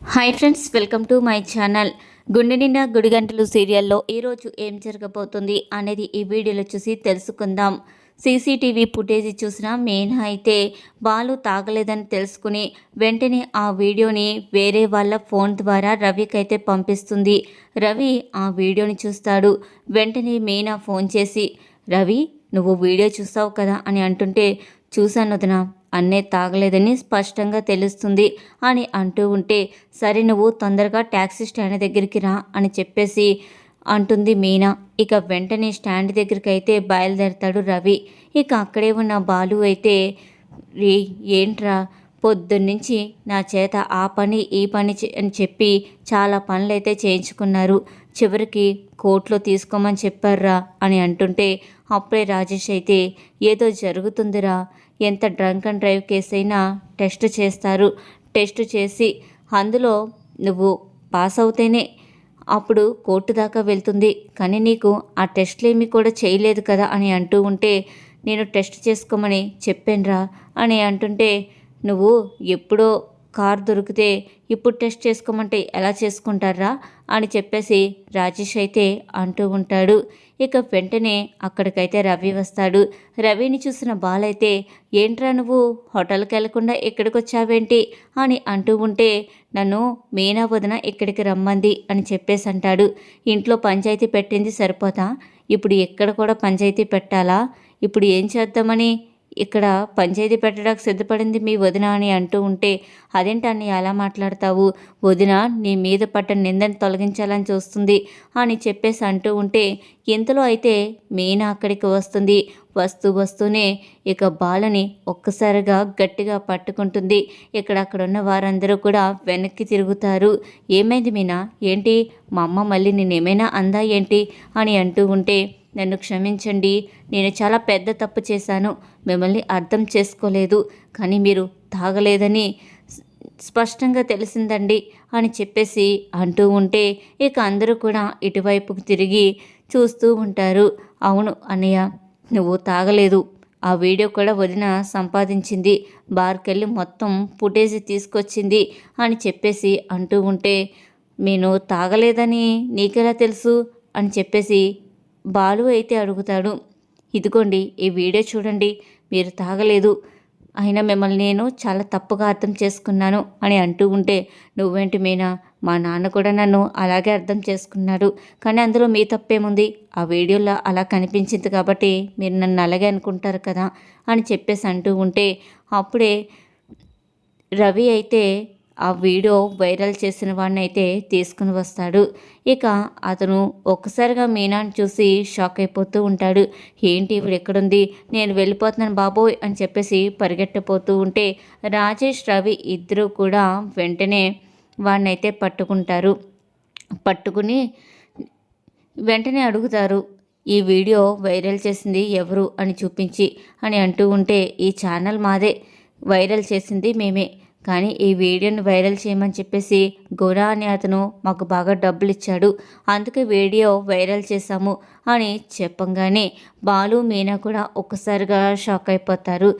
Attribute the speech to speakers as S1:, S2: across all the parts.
S1: Hi friends welcome to my channel గుండె నిండా గుడిగంటలు సీరియల్లో ఈరోజు ఏం జరగబోతుంది అనేది ఈ వీడియోలో చూసి తెలుసుకుందాం. సీసీటీవీ ఫుటేజ్ చూసిన మేనా అయితే బాలు తాగలేదని తెలుసుకుని వెంటనే ఆ వీడియోని వేరే వాళ్ళ ఫోన్ ద్వారా రవికి అయితే పంపిస్తుంది. రవి ఆ వీడియోని చూస్తాడు. వెంటనే మీనా ఫోన్ చేసి రవి నువ్వు వీడియో చూస్తావు కదా అని అంటుంటే చూశాను వదినా. అన్నే తాగలేదని స్పష్టంగా తెలుస్తుంది అని అంటూ ఉంటే సరే నువ్వు తొందరగా ట్యాక్సీ స్టాండ్ దగ్గరికి రా అని చెప్పేసి అంటుంది మీనా. ఇక వెంటనే స్టాండ్ దగ్గరికి అయితే బయలుదేరతాడు రవి. ఇక అక్కడే ఉన్న బాలు అయితే రే ఏంట్రా? పొద్దున్నుంచి నా చేత ఆ పని ఈ పని అని చెప్పి చాలా పనులైతే చేయించుకున్నారు. చివరికి కోర్టులో తీసుకోమని చెప్పారురా అని అంటుంటే అప్పుడే రాజేష్ అయితే ఏదో జరుగుతుందిరా. ఎంత డ్రంక్ అండ్ డ్రైవ్ కేసైనా అయినా టెస్ట్ చేస్తారు. టెస్ట్ చేసి అందులో నువ్వు పాస్ అవుతేనే అప్పుడు కోర్టు దాకా వెళ్తుంది. కానీ నీకు ఆ టెస్ట్లు ఏమీ కూడా చేయలేదు కదా అని అంటూ ఉంటే నేను టెస్ట్ చేసుకోమని చెప్పానురా అని అంటుంటే నువ్వు ఎప్పుడో కార్ దొరికితే ఇప్పుడు టెస్ట్ చేసుకోమంటే ఎలా చేసుకుంటారా? అని చెప్పేసి రాజేష్ అయితే అంటూ ఉంటాడు. ఇక వెంటనే అక్కడికైతే రవి వస్తాడు. రవిని చూసిన బాలైతే ఏంట్రా నువ్వు? హోటల్కి వెళ్ళకుండా ఇక్కడికి వచ్చావేంటి అని అంటూ ఉంటే నన్ను మీనా వదిన ఇక్కడికి రమ్మంది అని చెప్పేసి అంటాడు. ఇంట్లో పంచాయతీ పెట్టింది సరిపోతా? ఇప్పుడు ఎక్కడ కూడా పంచాయతీ పెట్టాలా? ఇప్పుడు ఏం చేద్దామని? ఇక్కడ పంచాయతీ పెట్టడానికి సిద్ధపడింది మీ వదిన అని అంటూ ఉంటే అదేంటని అలా మాట్లాడతావు? వదిన నీ మీద పట్ట నిందని తొలగించాలని చూస్తుంది అని చెప్పేసి అంటూ ఉంటే ఇంతలో అయితే మీనా అక్కడికి వస్తుంది. వస్తూ వస్తూనే ఇక బాలని ఒక్కసారిగా గట్టిగా పట్టుకుంటుంది. ఇక్కడ అక్కడ ఉన్న వారందరూ కూడా వెనక్కి తిరుగుతారు. ఏమైంది మీనా? ఏంటి? మా అమ్మ మళ్ళీ నేనేమైనా అందా ఏంటి? అని అంటూ ఉంటే నన్ను క్షమించండి. నేను చాలా పెద్ద తప్పు చేశాను. మిమ్మల్ని అర్థం చేసుకోలేదు. కానీ మీరు తాగలేదని స్పష్టంగా తెలిసిందండి అని చెప్పేసి అంటూ ఉంటే ఇక అందరూ కూడా ఇటువైపుకు తిరిగి చూస్తూ ఉంటారు. అవును అన్నయ్య నువ్వు తాగలేదు. ఆ వీడియో కూడా వదిన సంపాదించింది. బార్కెళ్ళి మొత్తం ఫుటేజ్ తీసుకొచ్చింది అని చెప్పేసి అంటూ ఉంటే నేను తాగలేదని నీకెలా తెలుసు? అని చెప్పేసి బాలు అయితే అడుగుతాడు ఇదిగోండి ఈ వీడియో చూడండి మీరు తాగలేదు. అయినా మిమ్మల్ని నేను చాలా తప్పుగా అర్థం చేసుకున్నాను అని అంటూ ఉంటే నువ్వేంటి మీనా? మా నాన్న కూడా నన్ను అలాగే అర్థం చేసుకున్నాడు. కానీ అందులో మీ తప్పేముంది? ఆ వీడియోలో అలా కనిపించింది కాబట్టి మీరు నన్ను అలాగే అనుకుంటారు కదా అని చెప్పేసి అంటూ ఉంటే అప్పుడే రవి అయితే ఆ వీడియో వైరల్ చేసిన వాడిని అయితే తీసుకుని వస్తాడు. ఇక అతను ఒక్కసారిగా మీనాను చూసి షాక్ అయిపోతూ ఉంటాడు. ఏంటి ఇప్పుడు ఎక్కడుంది? నేను వెళ్ళిపోతున్నాను బాబోయ్ అని చెప్పేసి పరిగెట్టపోతూ ఉంటే రాజేష్ రవి ఇద్దరూ కూడా వెంటనే వాడినైతే పట్టుకుంటారు. పట్టుకుని వెంటనే అడుగుతారు ఈ వీడియో వైరల్ చేసింది ఎవరు? అని చూపించి అని అంటూ ఉంటే ఈ ఛానల్ మాదే. వైరల్ చేసింది మేమే. కానీ ఈ వీడియోను వైరల్ చేయమని చెప్పేసి గోరా అనే అతను మాకు బాగా డబ్బులు ఇచ్చాడు అందుకే వీడియో వైరల్ చేశాము అని చెప్పంగానే బాలు మీనా కూడా ఒక్కసారిగా షాక్ అయిపోతారు.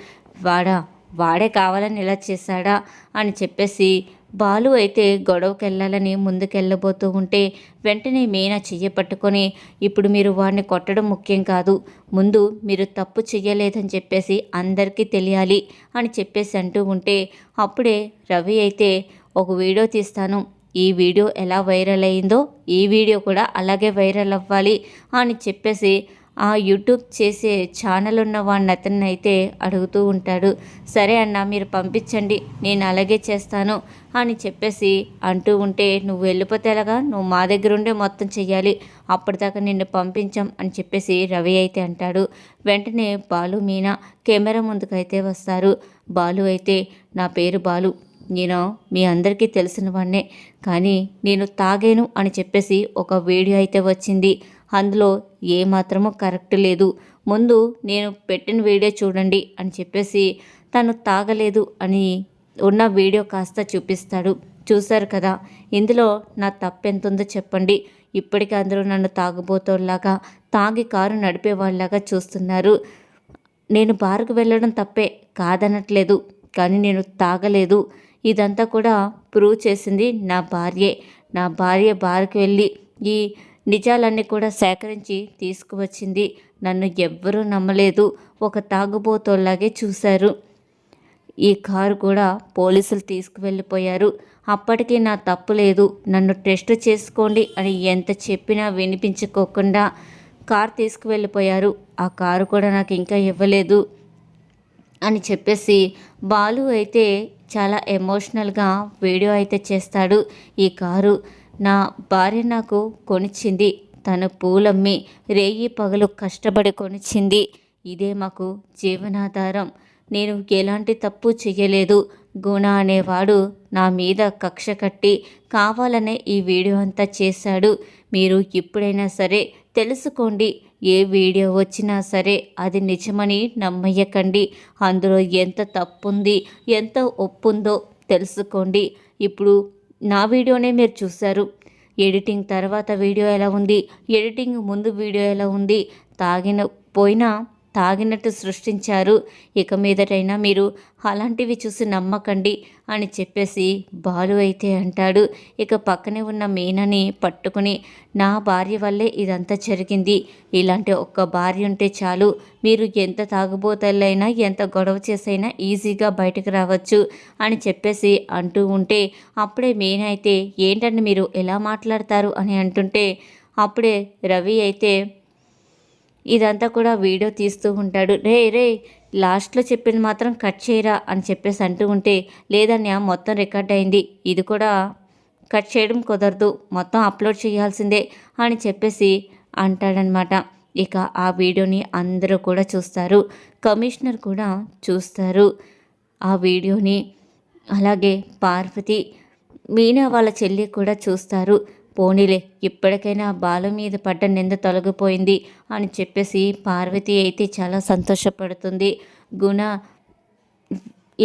S1: వాడా వాడే కావాలని ఇలా చేశాడా? అని చెప్పేసి బాలు అయితే గొడవకి వెళ్ళాలని ముందుకెళ్ళబోతూ ఉంటే వెంటనే మీనా చెయ్య పట్టుకొని ఇప్పుడు మీరు వాడిని కొట్టడం ముఖ్యం కాదు. ముందు మీరు తప్పు చెయ్యలేదని చెప్పేసి అందరికీ తెలియాలి అని చెప్పేసి అంటూ ఉంటే అప్పుడే రవి అయితే ఒక వీడియో తీస్తాను. ఈ వీడియో ఎలా వైరల్ అయిందో ఈ వీడియో కూడా అలాగే వైరల్ అవ్వాలి అని చెప్పేసి ఆ యూట్యూబ్ చేసే ఛానల్ ఉన్న వాడిని అతన్ని అయితే అడుగుతూ ఉంటాడు. సరే అన్న మీరు పంపించండి నేను అలాగే చేస్తాను అని చెప్పేసి అంటూ ఉంటే నువ్వు వెళ్ళిపోతే ఎలాగా? నువ్వు మా దగ్గర ఉండే మొత్తం చెయ్యాలి. అప్పటిదాకా నిన్ను పంపించాం అని చెప్పేసి రవి అయితే అంటాడు. వెంటనే బాలు మీనా కెమెరా ముందుకైతే వస్తారు. బాలు అయితే నా పేరు బాలు. నేను మీ అందరికీ తెలిసిన వాడినే. కానీ నేను తాగాను అని చెప్పేసి ఒక వీడియో అయితే వచ్చింది. అందులో ఏ కరెక్ట్ లేదు. ముందు నేను పెట్టిన వీడియో చూడండి అని చెప్పేసి తను తాగలేదు అని ఉన్న వీడియో కాస్త చూపిస్తాడు. చూశారు కదా? ఇందులో నా తప్పెంతుందో చెప్పండి. ఇప్పటికీ అందరూ నన్ను తాగుబోతోలాగా తాగి కారు నడిపేవాళ్ళలాగా చూస్తున్నారు. నేను బార్కు వెళ్ళడం తప్పే కాదనట్లేదు కానీ నేను తాగలేదు. ఇదంతా కూడా ప్రూవ్ చేసింది నా భార్యే. నా భార్య బార్కు వెళ్ళి ఈ నిజాలన్నీ కూడా సేకరించి తీసుకువచ్చింది. నన్ను ఎవ్వరూ నమ్మలేదు. ఒక తాగుబోతోలాగే చూశారు. ఈ కారు కూడా పోలీసులు తీసుకువెళ్ళిపోయారు. అప్పటికి నా తప్పు లేదు. నన్ను టెస్ట్ చేసుకోండి అని ఎంత చెప్పినా వినిపించుకోకుండా కారు తీసుకువెళ్ళిపోయారు. ఆ కారు కూడా నాకు ఇంకా ఇవ్వలేదు అని చెప్పేసి బాలు అయితే చాలా ఎమోషనల్గా వీడియో అయితే చేస్తాడు ఈ కారు. నా భార్య నాకు కొనిచ్చింది. తన పూలమ్మి రేయి పగలు కష్టపడి కొనిచ్చింది. ఇదే మాకు జీవనాధారం. నేను ఎలాంటి తప్పు చేయలేదు గుణ అనేవాడు నా మీద కక్ష కట్టి కావాలనే ఈ వీడియో అంతా చేశాడు. మీరు ఇప్పుడైనా సరే తెలుసుకోండి. ఏ వీడియో వచ్చినా సరే అది నిజమని నమ్మయ్యకండి అందులో ఎంత తప్పుంది ఎంత ఒప్పుందో తెలుసుకోండి. ఇప్పుడు నా వీడియోనే మీరు చూశారు. ఎడిటింగ్ తర్వాత వీడియో ఎలా ఉంది? ఎడిటింగ్ ముందు వీడియో ఎలా ఉంది? తాగిన పోయినా తాగినట్టు సృష్టించారు. ఇక మీదటైనా మీరు అలాంటివి చూసి నమ్మకండి అని చెప్పేసి బాలు అయితే అంటాడు. ఇక పక్కనే ఉన్న మీనని పట్టుకుని నా భార్య వల్లే ఇదంతా జరిగింది. ఇలాంటి ఒక్క భార్య ఉంటే చాలు. మీరు ఎంత తాగుబోతలైనా ఎంత గొడవ చేసైనా ఈజీగా బయటకు రావచ్చు అని చెప్పేసి అంటూ ఉంటే అప్పుడే మీన అయితే ఏంటంటే మీరు ఎలా మాట్లాడతారు? అని అంటుంటే అప్పుడే రవి అయితే ఇదంతా కూడా వీడియో తీస్తూ ఉంటాడు. రే రే లాస్ట్లో చెప్పింది మాత్రం కట్ చేయరా? అని చెప్పేసి అంటూ ఉంటే లేదన్య మొత్తం రికార్డ్ అయింది. ఇది కూడా కట్ చేయడం కుదరదు. మొత్తం అప్లోడ్ చేయాల్సిందే అని చెప్పేసి అంటాడనమాట. ఇక ఆ వీడియోని అందరూ కూడా చూస్తారు. కమిషనర్ కూడా చూస్తారు ఆ వీడియోని. అలాగే పార్వతి మీనా వాళ్ళ చెల్లి కూడా చూస్తారు. పోనీలే ఇప్పటికైనా బాల మీద పడ్డ నింద తొలగిపోయింది అని చెప్పేసి పార్వతి అయితే చాలా సంతోషపడుతుంది. గుణ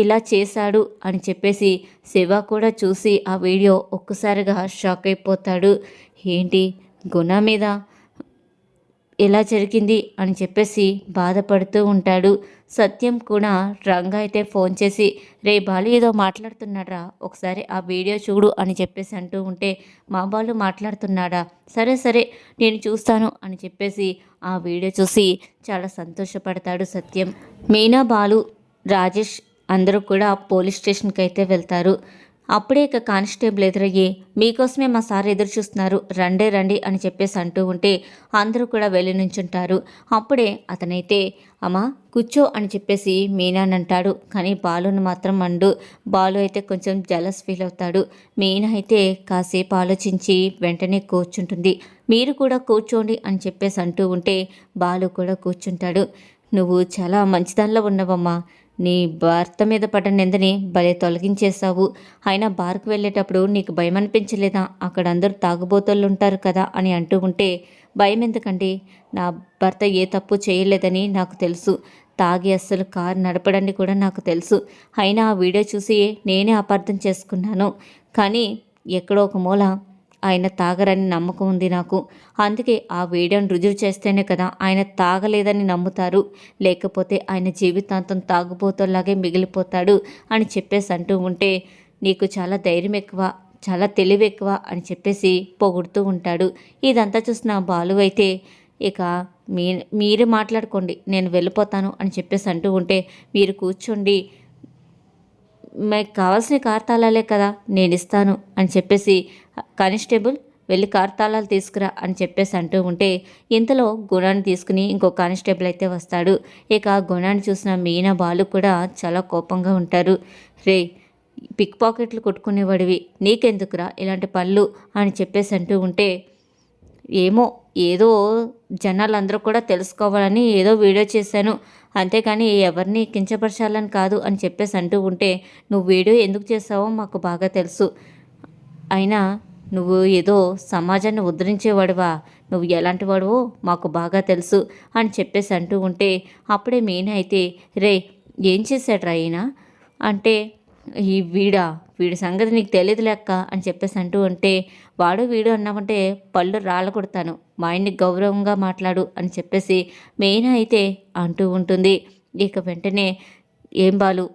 S1: ఇలా చేశాడు అని చెప్పేసి శివ కూడా చూసి ఆ వీడియో ఒక్కసారిగా షాక్ అయిపోతాడు. ఏంటి గుణ మీద ఎలా జరిగింది అని చెప్పేసి బాధపడుతూ ఉంటాడు. సత్యం కూడా రంగా అయితే ఫోన్ చేసి రే బాలు ఏదో మాట్లాడుతున్నాడా ఒకసారి ఆ వీడియో చూడు అని చెప్పేసి అంటూ ఉంటే మా బాలు మాట్లాడుతున్నాడా? సరే సరే నేను చూస్తాను అని చెప్పేసి ఆ వీడియో చూసి చాలా సంతోషపడతాడు సత్యం. మీనా బాలు రాజేష్ అందరూ కూడా పోలీస్ స్టేషన్కి అయితే వెళ్తారు. అప్పుడే ఇక కానిస్టేబుల్ ఎదురయ్యి మీకోసమే మా సార్ ఎదురు చూస్తున్నారు రండే రండి అని చెప్పేసి అంటూ ఉంటే అందరూ కూడా వెళ్ళి నుంచుంటారు. అప్పుడే అతనైతే అమ్మా కూర్చో అని చెప్పేసి మీనానంటాడు. కానీ బాలును మాత్రం అండు. బాలు అయితే కొంచెం జలస్ ఫీల్ అవుతాడు. మీనా అయితే కాసేపు ఆలోచించి వెంటనే కూర్చుంటుంది. మీరు కూడా కూర్చోండి అని చెప్పేసి అంటూ ఉంటే బాలు కూడా కూర్చుంటాడు. నువ్వు చాలా మంచిదానిలో ఉన్నావమ్మా. నీ భర్త మీద పడ్డ నిందని భలే తొలగించేశావు. అయినా బార్కు వెళ్ళేటప్పుడు నీకు భయం అనిపించలేదా అక్కడ అందరూ తాగుబోతులు ఉంటారు కదా అని అంటూ ఉంటే భయం ఎందుకండి నా భర్త ఏ తప్పు చేయలేదని నాకు తెలుసు. తాగి అస్సలు కారు నడపడాన్ని కూడా నాకు తెలుసు. అయినా ఆ వీడియో చూసి నేనే అపార్థం చేసుకున్నాను. కానీ ఎక్కడో ఒక మూల ఆయన తాగరని నమ్మకం ఉంది నాకు. అందుకే ఆ వీడియోని రుజువు చేస్తేనే కదా ఆయన తాగలేదని నమ్ముతారు. లేకపోతే ఆయన జీవితాంతం తాగుబోతోలాగే మిగిలిపోతాడు అని చెప్పేసి అంటూ ఉంటే నీకు చాలా ధైర్యం ఎక్కువ చాలా తెలివి ఎక్కువ అని చెప్పేసి పొగుడుతూ ఉంటాడు. ఇదంతా చూసిన బాలు అయితే ఇక మీ మీరే మాట్లాడుకోండి నేను వెళ్ళిపోతాను అని చెప్పేసి అంటూ ఉంటే మీరు కూర్చోండి మీకు కావాల్సిన కార్తాళాలే కదా నేను ఇస్తాను అని చెప్పేసి కానిస్టేబుల్ వెళ్ళి కార్తాళాలు తీసుకురా అని చెప్పేసి అంటూ ఉంటే ఇంతలో గుణాన్ని తీసుకుని ఇంకో కానిస్టేబుల్ అయితే వస్తాడు. ఇక గుణాన్ని చూసిన మీనా బాలు కూడా చాలా కోపంగా ఉంటారు. రే పిక్ పాకెట్లు కొట్టుకునేవాడివి నీకెందుకురా ఇలాంటి పళ్ళు అని చెప్పేసి అంటూ ఉంటే ఏమో ఏదో జనాలందరూ కూడా తెలుసుకోవాలని ఏదో వీడియో చేశాను. అంతేకాని ఎవరిని కించపరచాలని కాదు అని చెప్పేసి అంటూ ఉంటే నువ్వు వీడియో ఎందుకు చేసావో మాకు బాగా తెలుసు. అయినా నువ్వు ఏదో సమాజాన్ని ఉద్ధరించేవాడువా? నువ్వు ఎలాంటి వాడువో మాకు బాగా తెలుసు అని చెప్పేసి అంటూ ఉంటే అప్పుడే మీన అయితే రే ఏం చేశాడు రా అంటే ఈ వీడా వీడి సంగతి నీకు తెలియదు లెక్క అని చెప్పేసి అంటూ ఉంటే వాడు వీడు అన్నామంటే పళ్ళు రాళ్ళ కొడతాను. మా ఆయన్ని గౌరవంగా మాట్లాడు అని చెప్పేసి మెయిన్ అయితే అంటూ ఉంటుంది. ఇక వెంటనే ఏం బాలు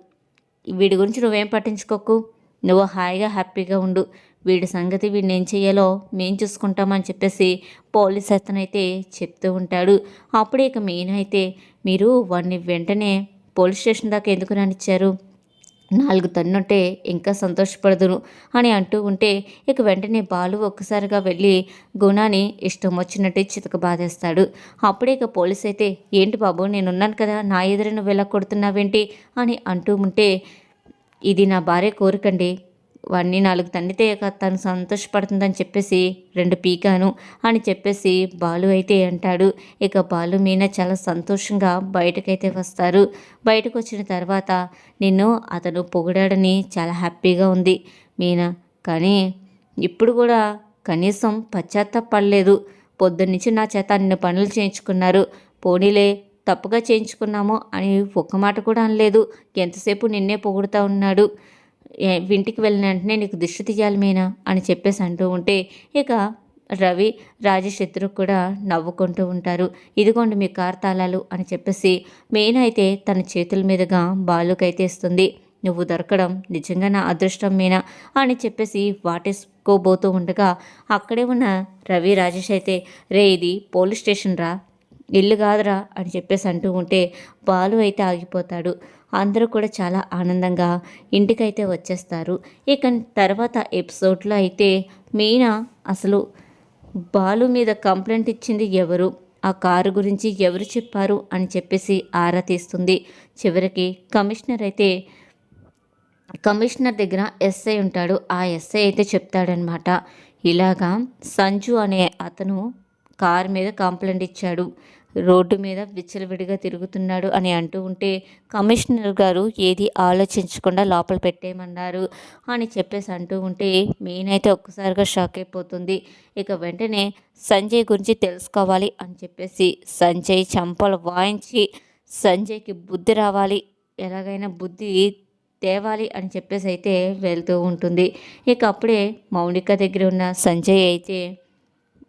S1: వీడి గురించి నువ్వేం పట్టించుకోకు? నువ్వు హాయిగా హ్యాపీగా ఉండు. వీడి సంగతి వీడిని ఏం చేయాలో మేం చూసుకుంటామని చెప్పేసి పోలీస్ అతనైతే చెప్తూ ఉంటాడు. అప్పుడే ఇక మెయిన్ అయితే మీరు వాడిని వెంటనే పోలీస్ స్టేషన్ దాకా ఎందుకు రానిచ్చారు? నాలుగు తన్నుంటే ఇంకా సంతోషపడదును అని అంటూ ఉంటే ఇక వెంటనే బాలు ఒక్కసారిగా వెళ్ళి గుణాన్ని ఇష్టం వచ్చినట్టు చితక బాధేస్తాడు. అప్పుడే ఇక పోలీస్ అయితే ఏంటి బాబు నేనున్నాను కదా నా ఎదురు నువ్వు ఎలా కొడుతున్నావేంటి? అని అంటూ ఉంటే ఇది నా భార్య కోరికండి. వాడిని నాలుగు తండ్రితే తను సంతోషపడుతుందని చెప్పేసి రెండు పీకాను అని చెప్పేసి బాలు అయితే అంటాడు. ఇక బాలు మీన చాలా సంతోషంగా బయటకైతే వస్తారు. బయటకు వచ్చిన తర్వాత నిన్ను అతను పొగిడాడని చాలా హ్యాపీగా ఉంది మీనా. కానీ ఇప్పుడు కూడా కనీసం పశ్చాత్తాపడలేదు. పొద్దున్నుంచి నా చేత నిన్ను పనులు చేయించుకున్నారు. పోనీలే తప్పుగా చేయించుకున్నాము అని ఒక్క మాట కూడా అనలేదు. ఎంతసేపు నిన్నే పొగుడుతూ ఉన్నాడు. ఇంటికి వెళ్ళిన వెంటనే నీకు దిష్టి తీయాలి మీనా అని చెప్పేసి అంటూ ఉంటే ఇక రవి రాజేష్ ఇద్దరు కూడా నవ్వుకుంటూ ఉంటారు. ఇదిగోండి మీ కార్ తాళాలు అని చెప్పేసి మెయిన్ అయితే తన చేతుల మీదుగా బాలుకైతే ఇస్తుంది. నువ్వు దొరకడం నిజంగా నా అదృష్టం మీనా అని చెప్పేసి వాటేసుకోబోతూ ఉండగా అక్కడే ఉన్న రవి రాజేష్ అయితే రే ఇది పోలీస్ స్టేషన్ రా ఇల్లు కాదురా అని చెప్పేసి అంటూ ఉంటే బాలు అయితే ఆగిపోతాడు. అందరూ కూడా చాలా ఆనందంగా ఇంటికైతే వచ్చేస్తారు. ఇక తర్వాత ఎపిసోడ్లో అయితే మీనా అసలు బాలు మీద కంప్లైంట్ ఇచ్చింది ఎవరు? ఆ కారు గురించి ఎవరు చెప్పారు? అని చెప్పేసి ఆరా తీస్తుంది. చివరికి కమిషనర్ అయితే కమిషనర్ దగ్గర ఎస్ఐ ఉంటాడు. ఆ ఎస్ఐ అయితే చెప్తాడనమాట. ఇలాగా సంజు అనే అతను కార్ మీద కంప్లైంట్ ఇచ్చాడు. రోడ్డు మీద విచ్చలవిడిగా తిరుగుతున్నాడు అని అంటూ ఉంటే కమిషనర్ గారు ఏది ఆలోచించకుండా లోపల పెట్టేయమన్నారు అని చెప్పేసి అంటూ ఉంటే మెయిన్ అయితే ఒక్కసారిగా షాక్ అయిపోతుంది. ఇక వెంటనే సంజయ్ గురించి తెలుసుకోవాలి అని చెప్పేసి సంజయ్ చంపలు వాయించి సంజయ్కి బుద్ధి రావాలి ఎలాగైనా బుద్ధి తేవాలి అని చెప్పేసి అయితే వెళ్తూ ఉంటుంది. ఇక అప్పుడే మౌనిక దగ్గర ఉన్న సంజయ్ అయితే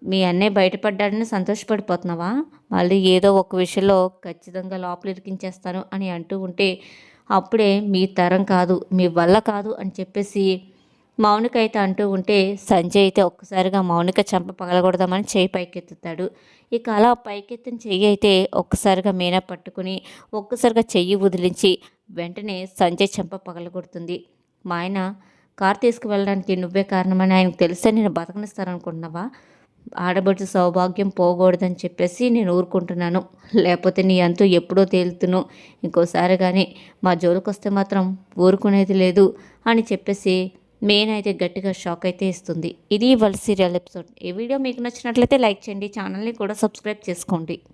S1: మీ అన్నయ్య బయటపడ్డాడని సంతోషపడిపోతున్నావా? మళ్ళీ ఏదో ఒక విషయంలో ఖచ్చితంగా లోపల ఇరికించేస్తాను అని అంటూ ఉంటే అప్పుడే మీ తరం కాదు మీ వల్ల కాదు అని చెప్పేసి మౌనిక అయితే అంటూ ఉంటే సంజయ్ అయితే ఒక్కసారిగా మౌనిక చంప పగలగొడదామని చేయి పైకెత్తుతాడు. ఇక అలా పైకెత్తిన చెయ్యి అయితే ఒక్కసారిగా మీనా పట్టుకుని ఒక్కసారిగా చెయ్యి వదిలించి వెంటనే సంజయ్ చంప పగలగొడుతుంది. మా ఆయన కార్ తీసుకువెళ్ళడానికి నువ్వే కారణమని ఆయనకు తెలిస్తే నేను బతకనిస్తాననుకుంటున్నావా? ఆడబడి సౌభాగ్యం పోకూడదని చెప్పేసి నేను ఊరుకుంటున్నాను. లేకపోతే నీ అంతు ఎప్పుడో తేలుతును ఇంకోసారి కానీ మా జోలికి వస్తే మాత్రం ఊరుకునేది లేదు అని చెప్పేసి మెయిన్ అయితే గట్టిగా షాక్ అయితే ఇస్తుంది. ఇది వాళ్ళ సీరియల్ ఎపిసోడ్. ఈ వీడియో మీకు నచ్చినట్లయితే లైక్ చేయండి. ఛానల్ని కూడా సబ్స్క్రైబ్ చేసుకోండి.